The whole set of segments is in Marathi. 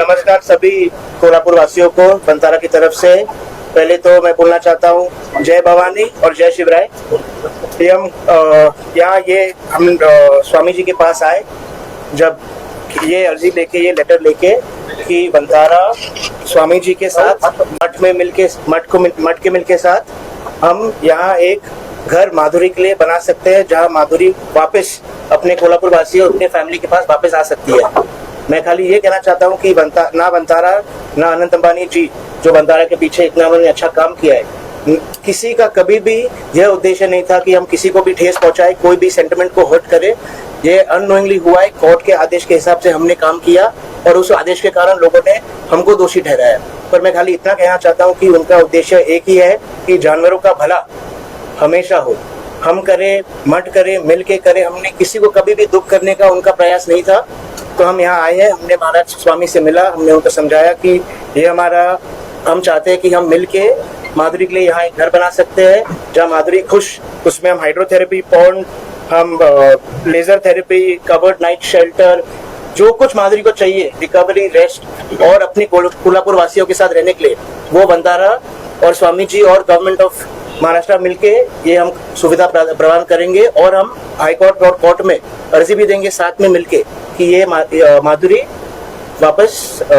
नमस्कार सभी कोल्हापुर वासियों को, बंतारा की तरफ़ से। पहले तो मैं बोलना चाहता हूँ, जय भवानी और जय शिवराय। हम यहाँ ये, हम स्वामी जी के पास आए, जब ये अर्जी लेके, ये लेटर लेके कि बंतारा स्वामी जी के साथ, मठ में मिलके, मठ को मठ के मिल के साथ हम यहाँ एक घर माधुरी के लिए बना सकते हैं, जहाँ माधुरी वापस अपने कोल्हापुर और अपने फैमिली के पास वापस आ सकती है। मैं खाली ये कहना चाहता हूँ कि ना बंतारा, ना अनंत अंबानी जी, जो बंतारा के पीछे इतना उन्होंने अच्छा काम किया है किसी का कभी भी यह उद्देश्य नहीं था कि हम किसी को भी ठेस पहुँचाए, कोई भी सेंटिमेंट को हर्ट करे। ये अनोइंगली हुआ है कोर्ट के आदेश के हिसाब से हमने काम किया और उस आदेश के कारण लोगों ने हमको दोषी ठहराया। पर मैं खाली इतना कहना चाहता हूँ कि उनका उद्देश्य एक ही है कि जानवरों का भला हमेशा हो। हम करें मठ करें मिल के करें, हमने किसी को कभी भी दुख करने का उनका प्रयास नहीं था। तो हम यहाँ आए हैं, हमने महाराज स्वामी से मिला, हमने उनको समझाया कि ये हमारा, हम चाहते हैं कि हम मिल के माधुरी के लिए यहाँ एक घर बना सकते हैं, जहाँ माधुरी खुश, उसमें हम हाइड्रोथेरेपी पॉन्ड हम laser therapy covered night shelter जो कुछ माधुरी को चाहिए रिकवरी रेस्ट और अपनी कोल- कोल्हापुर वासियों के साथ रहने के लिए, वो बंदारा और स्वामी जी और गवर्नमेंट ऑफ़ महाराष्ट्र मिलके ये हम सुविधा प्रदान करेंगे और हम हाईकोर्ट और कोर्ट में अर्जी भी देंगे साथ में मिलके। कि ये माधुरी वापस अ,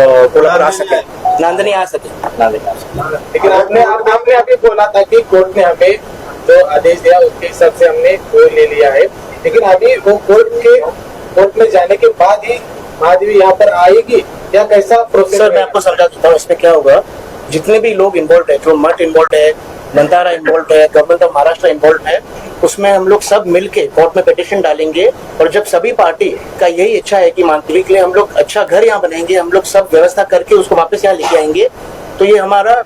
आ सके। नांदनी आ सके। नांदनी आ सके। लेकिन आपने आप, आपने अभी बोला था कि कोर्ट ने हमें जो आदेश दिया उसके हिसाब से हमने वो ले लिया है। लेकिन अभी वो कोर्ट के कोर्ट में जाने के बाद ही माधवी यहाँ पर आएगी? या कैसा प्रोसेस सर मैं आपको समझा देता हूँ इसमें क्या होगा? जितने भी लोग इन्वॉल्व है जो मठ इन्वॉल्व है बंतारा इन्वॉल्व है गवर्नमेंट ऑफ़ महाराष्ट्र इन्वॉल्व है उसमें हम लोग सब मिलके कोर्ट में पिटिशन डालेंगे और जब सभी पार्टी का यही इच्छा है कि मानवी के लिए हम लोग अच्छा घर यहाँ बनाएँगे हम लोग सब व्यवस्था करके उसको वापस यहाँ लेके आएँगे तो ये हमारा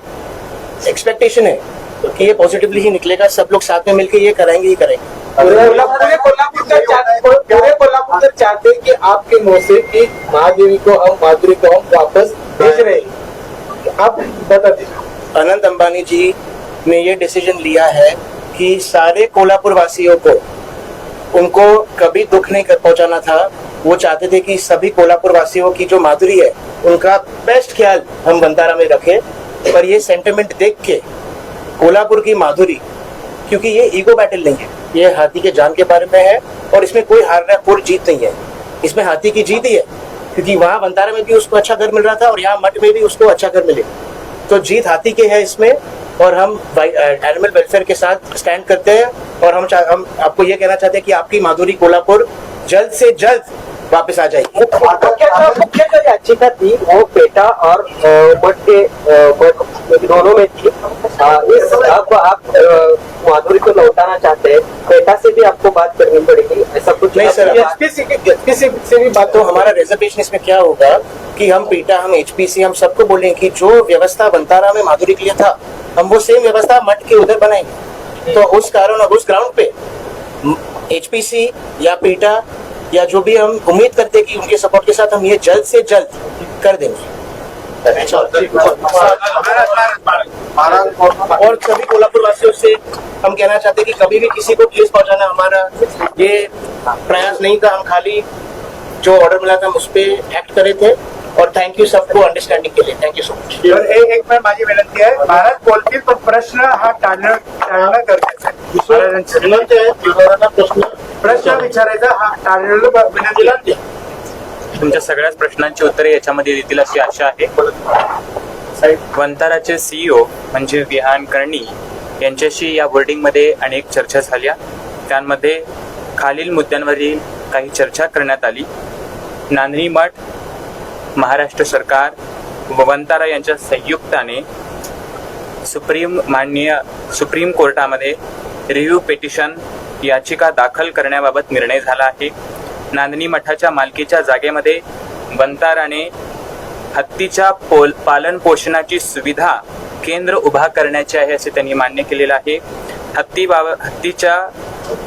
एक्सपेक्टेशन है कि ये पॉजिटिवली ही निकलेगा सब लोग साथ में मिलके ये कराएँगे ही करेंगे पूरे पूरे कोल्हापुर चाहते चाहते हैं कि आपके मुँह से कि महादेवी को हम माधुरी को हम वापस भेज रहे हैं। आप बता दीजिए। अनंत अंबानी जी ने ये डिसीज़न लिया है कि सारे कोल्हापुर वासियों को उनको कभी दुख नहीं कर पहुंचाना था। वो चाहते थे कि सभी कोल्हापुर वासियों की जो माधुरी है, उनका बेस्ट ख्याल हम बंतारा में रखें। पर ये सेंटिमेंट देख के कोल्हापुर की माधुरी, क्योंकि ये ईगो बैटल नहीं है। ये हाथी के जान के बारे में है और इसमें कोई हारना कोई जीत नहीं है। इसमें हाथी की जीत ही है, क्योंकि वहाँ बंतारा में भी उसको अच्छा घर मिल रहा था और यहाँ मठ में भी उसको अच्छा घर मिले। तो जीत हाथी के है इसमें और हम एनिमल वेलफेयर के साथ स्टैंड करते हैं और हम हम आपको ये कहना चाहते हैं कि आपकी माधुरी कोल्हापुर जल्द से जल्द वापस आ जाएगी। मुख्य जो याचिका थी वो पेटा और मठ के दोनों में थी। इस अब आप माधुरी को लौटाना चाहते हैं पेटा से भी आपको बात करनी पड़ेगी ऐसा कुछ नहीं, सर, से भी बात तो हमारा रिजर्वेशन इसमें क्या होगा? कि हम पीटा, हम एचपीसी हम सबको बोलेंगे कि जो व्यवस्था बंतारा में माधुरी के लिए था, हम वो सेम व्यवस्था मठ के उधर बनाएँगे तो उस कारण और उस ग्राउंड पे एचपीसी या पीटा या जो भी हम उम्मीद करते कि उनके सपोर्ट के साथ हम ये जल्द से जल्द कर देंगे। और सभी कोल्हापुर वासियों से हम कहना चाहते हैं कि कभी भी किसी को ठेस पहुंचाना हमारा ये प्रयास नहीं था। हम खाली जो ऑर्डर मिला था हम उस पर एक्ट करे थे। और थँक यू सबको अंडरस्टँडिंग के लिए. थँक्यू सो मच एक एक मिनिट माझी विनंती आहे महाराज बोलतील पण प्रश्न हा टाळणं टाळणं गरजेचं विनंती आहे प्रश्न. प्रश्न विचारायचा हा ब- विनंती. तुमच्या सगळ्याच प्रश्नांची उत्तरे याच्यामध्ये देतील अशी आशा आहे. वंताराचे सीईओ म्हणजे विहान कर्णी यांच्याशी या बोर्डिंगमध्ये अनेक चर्चा झाल्या. त्यांमध्ये खालील मुद्द्यांवरील काही चर्चा करण्यात आली. नांदणी मठ महाराष्ट्र सरकार व वंतारा यांच्या संयुक्ताने सुप्रीम माननीय सुप्रीम कोर्टामध्ये रिव्ह्यू पेटिशन याचिका दाखल करण्याबाबत निर्णय झाला आहे. नांदणी मठाच्या मालकीच्या जागेमध्ये वंताराने हत्तीच्या पोल पालन पोषणाची सुविधा केंद्र उभा करण्याचे आहे असे त्यांनी मान्य केलेलं आहे. हत्ती बाब हत्तीच्या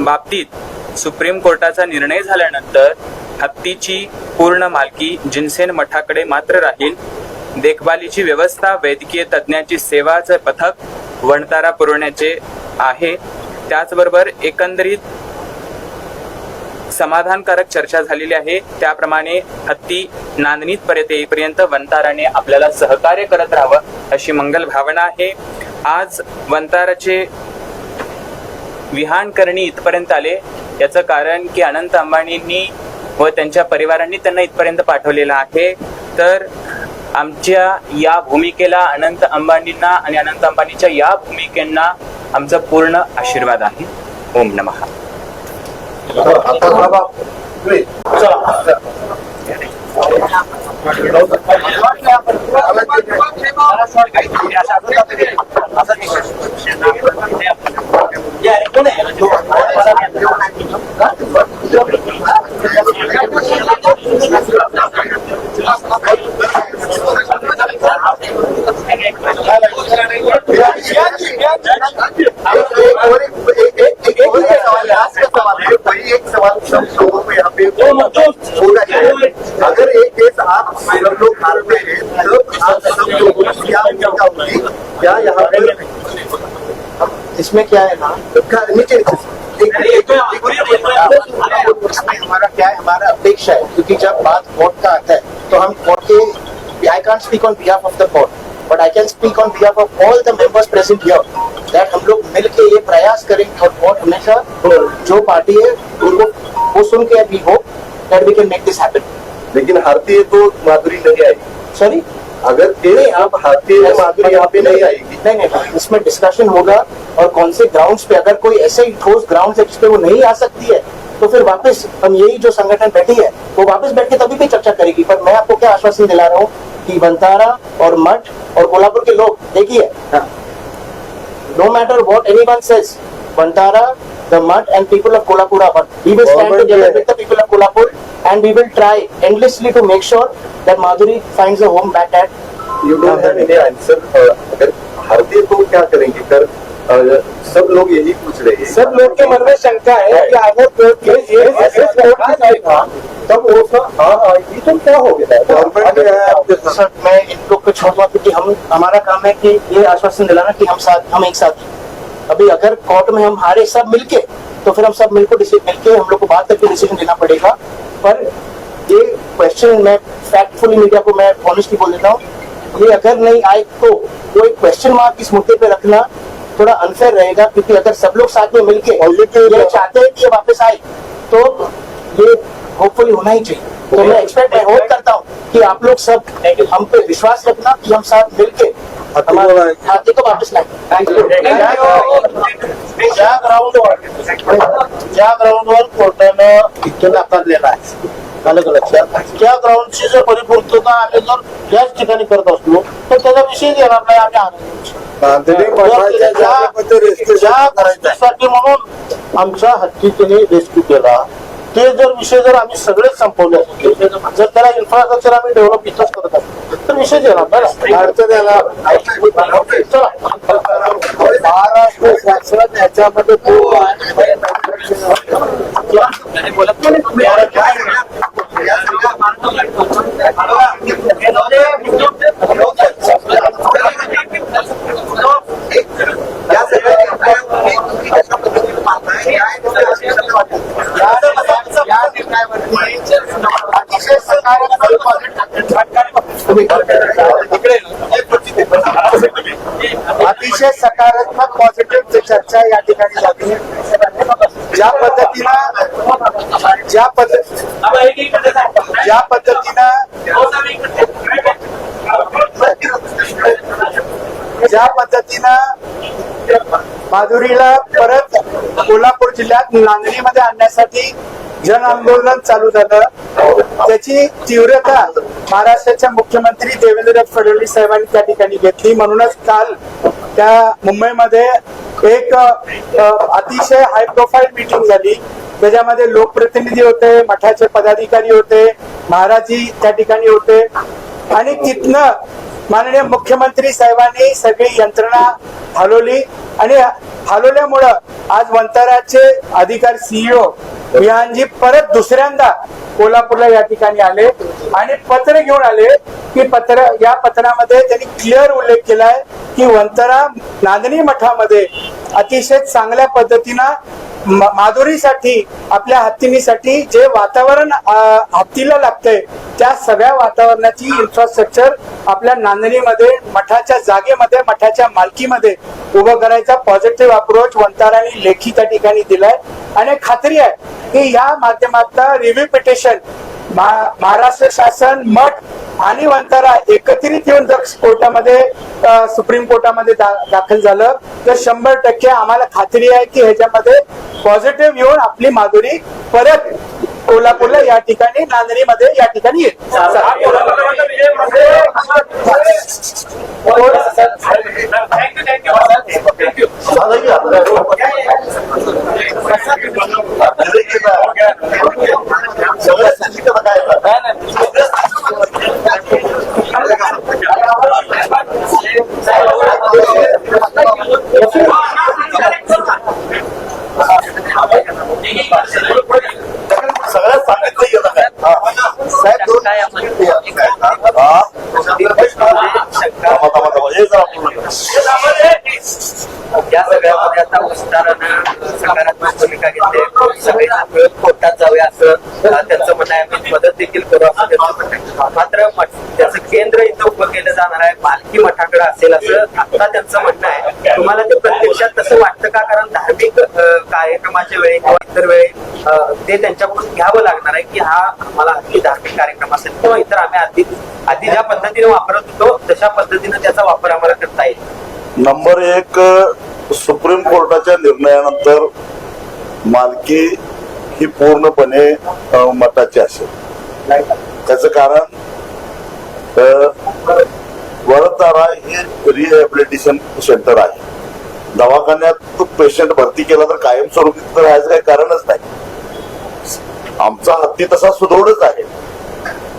बाबतीत सुप्रीम कोर्टाचा निर्णय झाल्यानंतर हत्तीची पूर्ण मालकी जिनसेन मठाकडे मात्र राहील. देखभालीची व्यवस्था वैद्यकीय तज्ज्ञाची सेवाचे पथक वणतारा पुरवण्याचे आहे. त्याचबरोबर एकंदरीत समाधानकारक चर्चा झालेली आहे. त्याप्रमाणे हत्ती नांदणीत पर्यंत येईपर्यंत वंताराने आपल्याला सहकार्य करत राहावं अशी मंगल भावना आहे. आज वंताराचे विहान करणी इथपर्यंत आले. याचं कारण की अनंत अंबानींनी व त्यांच्या परिवारांनी त्यांना इथपर्यंत पाठवलेलं आहे. तर आमच्या या भूमिकेला अनंत अंबानींना आणि अनंत अंबानीच्या या भूमिकेंना आमचा पूर्ण आशीर्वाद आहे. ओम नमः. चला क्या यहाँ पे इसमें क्या है ना? का- नीचे इसमें हमारा क्या है हमारा अपेक्षा है क्योंकि जब बात कोर्ट का आता है तो हम court K I speak on behalf of the court but I can speak on behalf of all the members present here that हम लोग मिलके ये प्रयास करेंगे और कोर्ट हमेशा जो पार्टी है उनको वो सुन के we hope that we can make this happen लेकिन हारती है तो माधुरी नहीं आएगी। सॉरी अगर ये आप है तो माधुरी यहाँ पे नहीं आएगी। नहीं नहीं इसमें डिस्कशन होगा और कौन से ग्राउंड्स पे अगर कोई ऐसे ही ठोस ग्राउंड है जिसपे वो नहीं आ सकती है तो फिर वापस हम यही जो संगठन बैठी है वो वापस बैठ के तभी भी चर्चा करेगी। पर मैं आपको क्या आश्वासन दिला रहा हूँ कि बंतारा और मठ और कोल्हापुर के लोग देखिए mud and people of Kolhapur are one. We will stand Government together will- with the people of Kolhapur and we will try endlessly to make sure that Madhuri finds a home back at you don't have any answer अगर हारती तो क्या करेंगे? कर सब लोग यही पूछ रहे हैं। सब लोग के मन में शंका है कि अगर कोर्ट के केस ऐसे कोर्ट में जाएगा तब वो सब हाँ आएगी तो क्या हो गया? गवर्नमेंट है आपके सर मैं इन लोग को छोड़ दूंगा क्योंकि हम हमारा काम है कि ये आश्वासन दिलाना कि हम साथ हम एक साथ अभी अगर कोर्ट में हम हारे सब मिलके तो फिर हम सब मिलकर मिलके हम लोग को बात करके डिसीजन लेना पड़ेगा। पर ये क्वेश्चन मैं फैक्टफुली मीडिया को मैं ऑनेस्टली बोल देता हूँ। ये अगर नहीं आए तो वो एक क्वेश्चन मार्क इस मुद्दे पे रखना थोड़ा अनफेयर रहेगा क्योंकि अगर सब लोग साथ में मिलके ये चाहते हैं कि ये वापस आए तो ये होपफुली होना ही चाहिए। तो मैं एक्सपेक्ट मैं होप करता हूँ कि आप लोग सब हम पे विश्वास रखना कि हम साथ मिलके वापस ज्या ग्राउंडवर ज्या ग्राउंडवर कोर्टानं इथं नाकारलेला आहे अलग लक्षात? त्या ग्राउंडची जर परिपूर्तता आम्ही जर याच ठिकाणी करत असलो तर त्याचा विषय येणार नाही आम्ही आनंद म्हणून आमच्या हत्ती त्याने रेस्क्यू केला. ते जर विषय जर आम्ही सगळेच संपवले जर त्याला इन्फ्रास्ट्रक्चर आम्ही डेव्हलप इथंच करत असतो तर विषय महाराष्ट्र शासन याच्यामध्ये खूप या अतिशय अतिशय सकारात्मक पॉझिटिव्ह चर्चा या ठिकाणी झाली ज्या पद्धतीनं ज्या पद्धती ज्या पद्धतीनं ज्या पद्धतीनं माधुरीला परत कोल्हापूर जिल्ह्यात नांदणीमध्ये आणण्यासाठी जन आंदोलन चालू झालं. त्याची तीव्रता महाराष्ट्राच्या मुख्यमंत्री देवेंद्र फडणवीस साहेबांनी त्या ठिकाणी घेतली. म्हणूनच काल त्या मुंबईमध्ये एक अतिशय हाय प्रोफाईल मिटिंग झाली. त्याच्यामध्ये लोकप्रतिनिधी होते मठाचे पदाधिकारी होते महाराजी त्या ठिकाणी होते. आणि तिथनं माननीय मुख्यमंत्री साहेबांनी सगळी यंत्रणा हलवली. आणि हलवल्यामुळं आज वंताराचे अधिकार सीईओ विहानजी परत दुसऱ्यांदा कोल्हापूरला या ठिकाणी आले आणि पत्र घेऊन आले की पत्र या पत्रामध्ये त्यांनी क्लिअर उल्लेख केलाय की वंतरा नांदणी मठामध्ये अतिशय चांगल्या पद्धतीनं माधुरीसाठी आपल्या हत्तीनीसाठी जे वातावरण हत्तीला लागतंय त्या सगळ्या वातावरणाची इन्फ्रास्ट्रक्चर आपल्या नांदणीमध्ये मठाच्या जागेमध्ये मठाच्या मालकीमध्ये उभं करायचा पॉझिटिव्ह अप्रोच वंताराने लेखी त्या ठिकाणी दिलाय. आणि खात्री आहे की या माध्यमातलं रिव्ह्यू पिटिशन महाराष्ट्र शासन मठ आणि वंतारा एकत्रित येऊन जर कोर्टामध्ये सुप्रीम कोर्टामध्ये दा- दाखल झालं तर शंभर टक्के आम्हाला खात्री आहे की ह्याच्यामध्ये पॉझिटिव्ह येऊन आपली माधुरी परत कोल्हापूरला या ठिकाणी नांदणीमध्ये या ठिकाणी येईल सगळ्या शिक्षकांना काय सगळ्यात सांगितलं गेलं काय साहेब दोन हा? थांबा, थांबा, थांबा. हे जरा पूर्ण या सगळ्यामध्ये आता विस्तारानं सकारात्मक भूमिका घेतली सगळे मिळून कोर्टात जाऊया असं त्यांचं म्हणणं आहे आम्ही मदत देखील करू असं त्यांचं म्हणणं आहे मात्र त्याचं केंद्र इथं उभं केलं जाणार आहे पालखी मठाकडे असेल असं आता त्यांचं म्हणणं आहे तुम्हाला ते प्रत्यक्षात तसं वाटतं का कारण धार्मिक कार्यक्रमाच्या वेळी किंवा इतर वेळी ते त्यांच्याकडून घ्यावं लागणार आहे की हा आम्हाला धार्मिक कार्यक्रम असेल किंवा इतर आम्ही आधी आधी ज्या पद्धतीने वापरत होतो तशा पद्धतीने त्याचा वापर आम्हाला करता येईल? नंबर एक सुप्रीम कोर्टाच्या निर्णयानंतर मालकी ही पूर्णपणे अ, मठाची असेल. त्याचं कारण अ, वडतारा हे रिहॅबिलिटेशन सेंटर आहे. दवाखान्यात पेशंट भरती केला तर कायमस्वरूपी तर राहायचं काही कारणच नाही. आमचा हत्ती तसा सुदृढच आहे.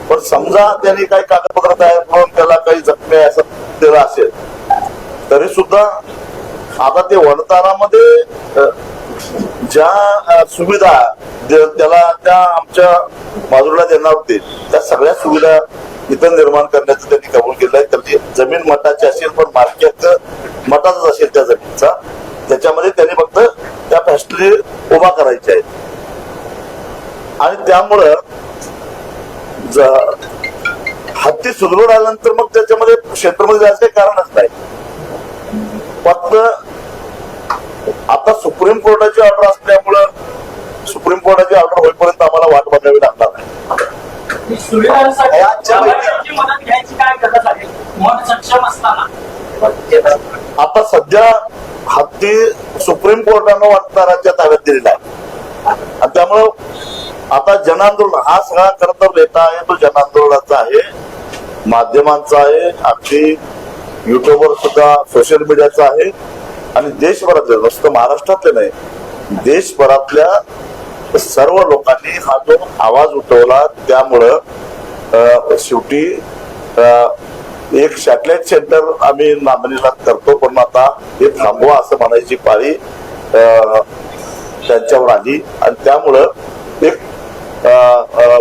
पण समजा त्यांनी काही कागदपत्र तयार करून त्याला काही जखमी असं दिलं असेल. तरी सुद्धा आता ते वणतारामध्ये ज्या सुविधा त्याला त्या आमच्या बाजूला देणार होते त्या सगळ्या सुविधा इथं निर्माण करण्याचं त्यांनी कबूल केलं आहे. तर ती जमीन मठाची असेल पण मार्केट मठाचाच असेल त्या जमीनचा. त्याच्यामध्ये त्यांनी फक्त त्या फॅक्टरी उभा करायच्या आहेत. आणि त्यामुळं हत्ती सुदृढ आल्यानंतर मग त्याच्यामध्ये क्षेत्रामध्ये जायचं काही कारणच नाही. फक्त आता सुप्रीम कोर्टाची ऑर्डर असल्यामुळं सुप्रीम कोर्टाची ऑर्डर होईपर्यंत आम्हाला वाट बघावी लागणार नाही. आता सध्या हत्ती सुप्रीम कोर्टानं वाटणाराच्या ताब्यात दिलेला आहे. त्यामुळं आता जनांदोलन हा सगळा खरं तर डेटा आहे तो जनांदोलनाचा आहे. माध्यमांचा आहे अगदी युट्यूबवर सुद्धा सोशल मीडियाचा आहे. आणि देशभरातले नुसतं महाराष्ट्रातले नाही देशभरातल्या सर्व लोकांनी हा जो आवाज उठवला त्यामुळं शेवटी एक सॅटेलाइट सेंटर आम्ही नांदणीला करतो पण आता हे थांबवा असं म्हणायची पाळी त्यांच्यावर आली. आणि त्यामुळं एक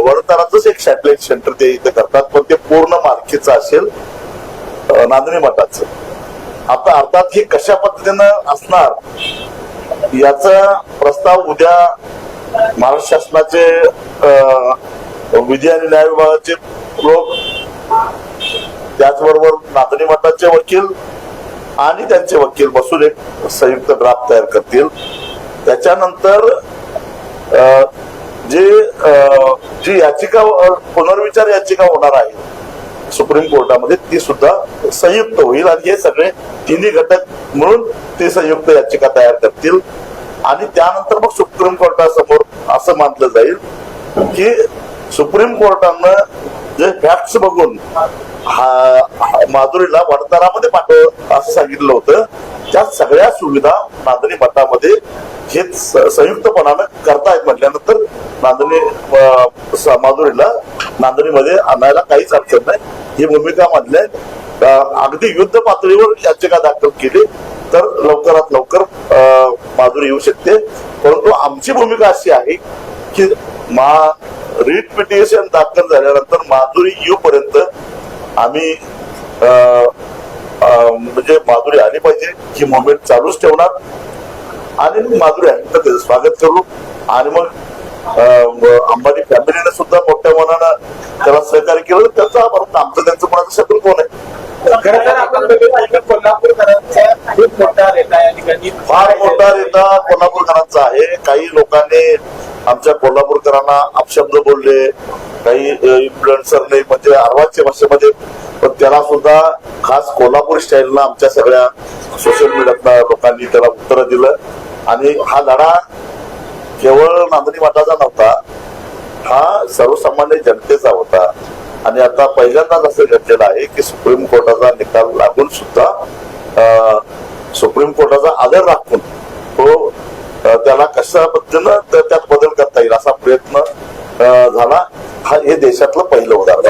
वडताराचंच एक सॅटेलाइट सेंटर ते इथे करतात पण ते पूर्ण मालकीचं असेल नांदणी मठाचं. आता अर्थात हे कशा पद्धतीनं असणार याचा प्रस्ताव उद्या महाराष्ट्र शासनाचे अं, विधी आणि न्याय विभागाचे लोक त्याचबरोबर नांदणी मठाचे वकील आणि त्यांचे वकील बसून एक संयुक्त ड्राफ्ट तयार करतील. त्याच्यानंतर अं, जे जी याचिका पुनर्विचार याचिका होणार आहे सुप्रीम कोर्टामध्ये ती सुद्धा संयुक्त होईल आणि हे सगळे तिन्ही घटक म्हणून ते संयुक्त याचिका तयार करतील. आणि त्यानंतर मग सुप्रीम कोर्टासमोर असं मानलं जाईल की सुप्रीम कोर्टानं जे फॅक्ट्स बघून हा हा- माधुरीला वडतारामध्ये पाठव असं सांगितलं होतं. त्या सगळ्या सुविधा नांदणी मठामध्ये हे स- संयुक्तपणानं करतायत म्हटल्यानंतर नांदणी माधुरीला नांदणीमध्ये आणायला काहीच अडचण नाही. ही भूमिका मधल्या अगदी युद्ध पातळीवर याचिका दाखल केली तर लवकरात लवकर अं, माधुरी येऊ शकते. परंतु आमची भूमिका अशी आहे की मा रिट पिटिशन दाखल झाल्यानंतर माधुरी येऊपर्यंत आम्ही अं, म्हणजे माधुरी आली पाहिजे. ही मुवमेंट चालूच ठेवणार. आणि मग माधुरी आहे तर त्याचं स्वागत करू. आणि मग अंबानी फॅमिलीने सुद्धा मोठ्या मनानं त्याला सहकार्य केलं. त्याचा आमचं त्यांचं कोणाचं शत्रू कोण आहे? खरं तर आपण बघितलं की कोल्हापूरकरांचा खूप मोठा रेटा या ठिकाणी. फार मोठा नेता कोल्हापूरकरांचा आहे. काही लोकांनी आमच्या कोल्हापूरकरांना अपशब्द बोलले. काही इन्फ्लुएन्सरने म्हणजे अर्वाच्या भाषेमध्ये पण त्याला सुद्धा खास कोल्हापूर स्टाईलला आमच्या सगळ्या सोशल मीडियातल्या लोकांनी त्याला उत्तर दिलं. आणि हा लढा केवळ नांदणी मठाचा नव्हता हा सर्वसामान्य जनतेचा होता. आणि आता पहिल्यांदाच असं घडलेलं आहे की सुप्रीम कोर्टाचा निकाल लागून सुद्धा सुप्रीम कोर्टाचा आदर राखून तो त्याला कशा पद्धतीनं त्या- त्यात बदल करता येईल असा प्रयत्न झाला. हा हे देशातलं पहिलं उदाहरण.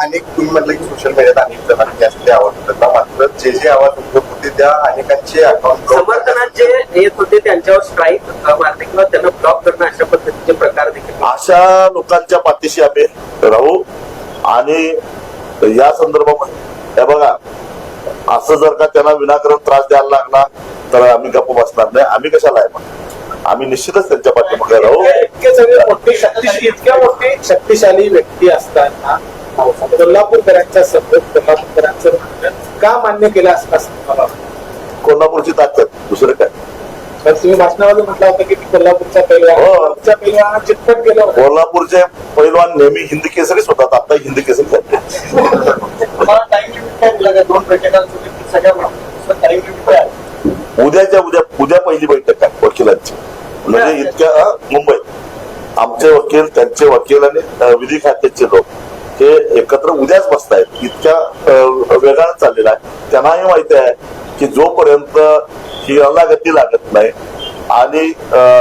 अनेक- तुम्ही म्हटलं की सोशल मीडियात अनेक जणांनी त्यासाठी आवाज उठवला मात्र जे जे आवाज उठवत होते त्या अनेकांचे अकाउंट समर्थनात जे येत होते त्यांच्यावर स्ट्राईक मारणे किंवा त्यांना ब्लॉक करणं अशा पद्धतीचे प्रकार देखील अशा लोकांच्या पाठीशी आम्ही राहू आणि या संदर्भामध्ये हे बघा असं जर का त्यांना विनाकारण त्रास द्यायला लागला तर आम्ही गप्प बसणार नाही. आम्ही कशाला आहे आम्ही निश्चितच त्यांच्या पाठीमागे राहू इतके सगळे मोठी शक्तिशाली इतक्या मोठी शक्तिशाली व्यक्ती असताना कोल्हापूरकरांच्या सभेत कोल्हापूरकरांचं म्हणणं का मान्य केलं असं? कोल्हापूरची ताकद दुसरं काय तर तुम्ही भाषणामध्ये म्हटलं होतं की कोल्हापूरच्या पैलवान हो. चितपट कोल्हापूरचे पैलवान नेहमी हिंदी केसरीच होतात आता हिंदी केसरी झाले टाइम लिमिट काय दिला दोन बैठकांसाठी सगळ्या टाइम लिमिट काय? उद्याच्या उद्या उद्या पहिली बैठक आहे वकिलांची. म्हणजे इतक्या मुंबईत आमचे वकील त्यांचे वकील आणि विधी खात्याचे लोक हे एकत्र उद्याच बसतायत. इतक्या वेगानं चाललेला आहे. त्यांनाही माहिती आहे की जोपर्यंत ही अलागती लागत नाही आणि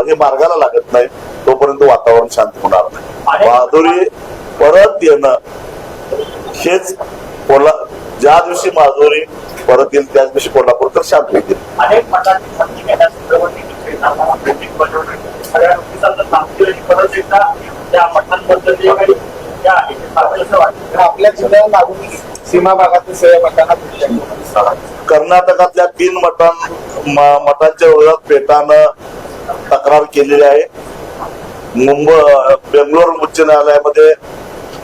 हे मार्गाला लागत नाही तोपर्यंत वातावरण शांत होणार नाही. माधुरी परत येणं हेच कोल्हा ज्या दिवशी माधुरी परत येईल त्याच दिवशी कोल्हापूर तर शांत अनेक संधी तर आपल्या जिल्ह्याला लागून सीमा भागातील सगळ्या. कर्नाटकातल्या तीन मठां म- मठांच्या विरोधात पेटानं तक्रार केलेली आहे. मुंबई बेंगलोर उच्च न्यायालयामध्ये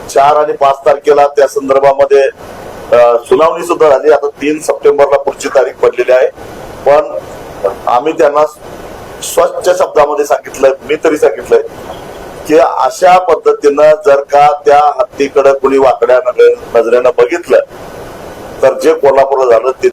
चार आणि पाच तारखेला त्या संदर्भामध्ये सुनावणी सुद्धा झाली. आता तीन सप्टेंबरला पुढची तारीख पडलेली आहे. पण आम्ही त्यांना स्वच्छ शब्दामध्ये सांगितलंय मी तरी सांगितलंय की अशा पद्धतीनं जर का त्या हत्तीकडे कुणी वाकड्या नजरेनं बघितलं तर जे कोल्हापूरला झालं ते